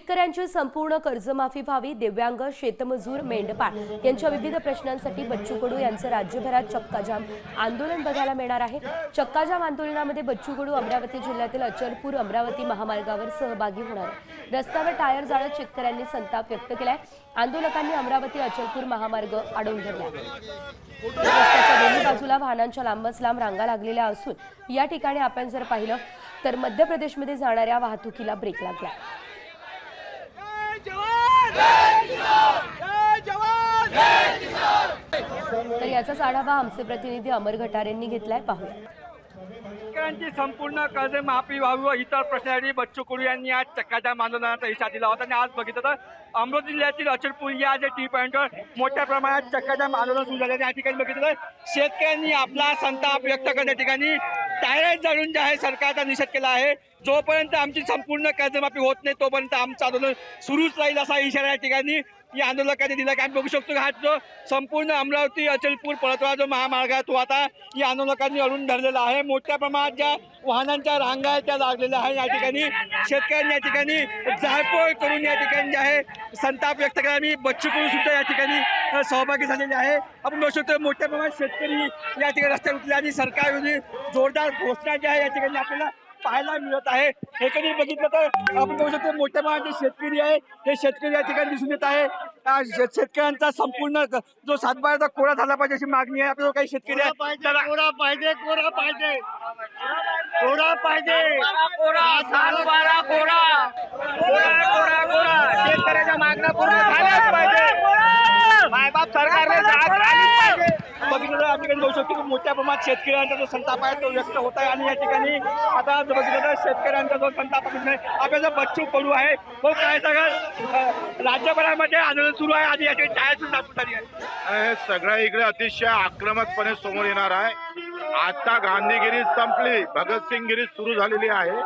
शेतकऱ्यांची संपूर्ण कर्जमाफी व्हावी दिव्यांग शेतमजूर मेंढपाळ यांच्या विविध प्रश्नांसाठी बच्चू कडू यांचं राज्यभरात चक्काजाम आंदोलन बघायला मिळणार आहे. चक्काजाम आंदोलनामध्ये बच्चू कडू अमरावती जिल्ह्यातील अचलपूर अमरावती महामार्गावर सहभागी होणार आहे रस्त्यावर टायर जाळत शेतकऱ्यांनी संताप व्यक्त केलाय. आंदोलकांनी अमरावती अचलपूर महामार्ग अडवून धरला. रस्त्याच्या दोन्ही बाजूला वाहनांच्या लांबच लांब रांगा लागलेल्या असून या ठिकाणी आपण जर पाहिलं तर मध्य प्रदेशमध्ये जाणाऱ्या वाहतुकीला ब्रेक लागला. तर याचाच आढावा आमचे प्रतिनिधी अमर घटारेंनी घेतलाय. पाहूया. शेतकऱ्यांची संपूर्ण कर्जमाफी व्हावी व इतर प्रश्नासाठी बच्चू कडू यांनी आज चक्काजाम आंदोलनाचा इशारा दिला होता. आणि आज बघितलं तर अमरावती जिल्ह्यातील अचलपूर या जे टी पॉईंटवर मोठ्या प्रमाणात चक्काजाम आंदोलन सुरू झाले. या ठिकाणी बघितलं तर शेतकऱ्यांनी आपला संताप व्यक्त करण्या ठिकाणी टायर जाळून जे आहे सरकारचा निषेध केला आहे. जोपर्यंत आमची संपूर्ण कर्जमाफी होत नाही तोपर्यंत आमचं आंदोलन सुरूच राहील असा इशारा या ठिकाणी या आंदोलकांनी दिला की आम्ही बघू शकतो की? हा जो संपूर्ण अमरावती अचलपूर परतवा जो महामार्ग आहे तो आता या आंदोलकांनी अडून धरलेला आहे. मोठ्या प्रमाणात ज्या वाहनांच्या रांगा आहेत त्या लागलेल्या आहे या ठिकाणी शेतकऱ्यांनी या ठिकाणी जाळपोळ करून या ठिकाणी जे आहे संताप व्यक्त करा मी बच्चू करून सुद्धा या ठिकाणी सहभागी झालेले आहे. आपण बघू शकतो मोठ्या प्रमाणात शेतकरी या ठिकाणी रस्त्यावर उतरले आणि सरकारविरोधी जोरदार घोषणा ज्या आहे या ठिकाणी आपल्याला पाहायला मिळत आहे. एकंदरीत बघितलं तर आपण बघू शकतो मोठ्या प्रमाणात जे शेतकरी आहे. ते शेतकरी या ठिकाणी दिसून येत आहे. शेतकऱ्यांचा संपूर्ण जो सातबाराचा कोरा झाला पाहिजे अशी मागणी आहे. आपल्याला काही शेतकरी आहे. त्याला- कोरा पाहिजे कोरा पाहिजे. कोरा पाहिजे कोरा सातबारा कोरा कोरा कोरा कोरा शेतकऱ्याच्या मागण्या पूर्ण झाल्याच पाहिजे मायबाप सरकारने जाग आलीच पाहिजे बघितलं तर या ठिकाणी बघू शकतो. की मोठ्या प्रमाणात शेतकऱ्यांचा जो संताप आहे तो व्यक्त होत आहे. आणि या ठिकाणी आता बघितलं तर शेतकऱ्यांचा जो संताप आहे म्हणजे आपल्याला बच्चू कडू आहे. तो काय सगळं राज्यभरामध्ये आंदोलन सुरू आहे आणि या ठिकाणी टायर दाखवून झाली आहे. सगळ्या इकडे अतिशय आक्रमकपणे समोर येणार आहे. आता गांधीगिरी संपली. भगतसिंगगिरी सुरू झालेली आहे.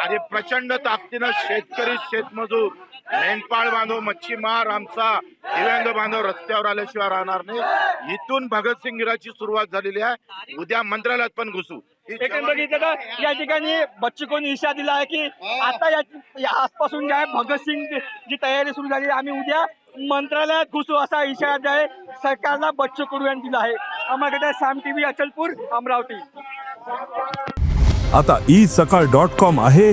आणि प्रचंड ताकदीनं शेतकरी शेतमजूर मेंढपाळ बांधव मच्छीमार आमचा दिव्यांग बांधव रस्त्यावर आल्याशिवाय राहणार नाही. इथून भगतसिंगगिराची सुरुवात झालेली आहे. उद्या मंत्रालयात पण घुसू. ही बघितलं तर या ठिकाणी बच्चू कडून इशारा दिला आहे की आता या आजपासून जे आहे भगतसिंग जी तयारी सुरू झाली आहे, आम्ही उद्या मंत्रालयात घुसू असा इशारा जे आहे. सरकारला बच्चू कडू यांनी दिला आहे. आम्हाला साम टीव्ही अचलपूर अमरावती. आता ई सकाळ डॉट कॉम आहे.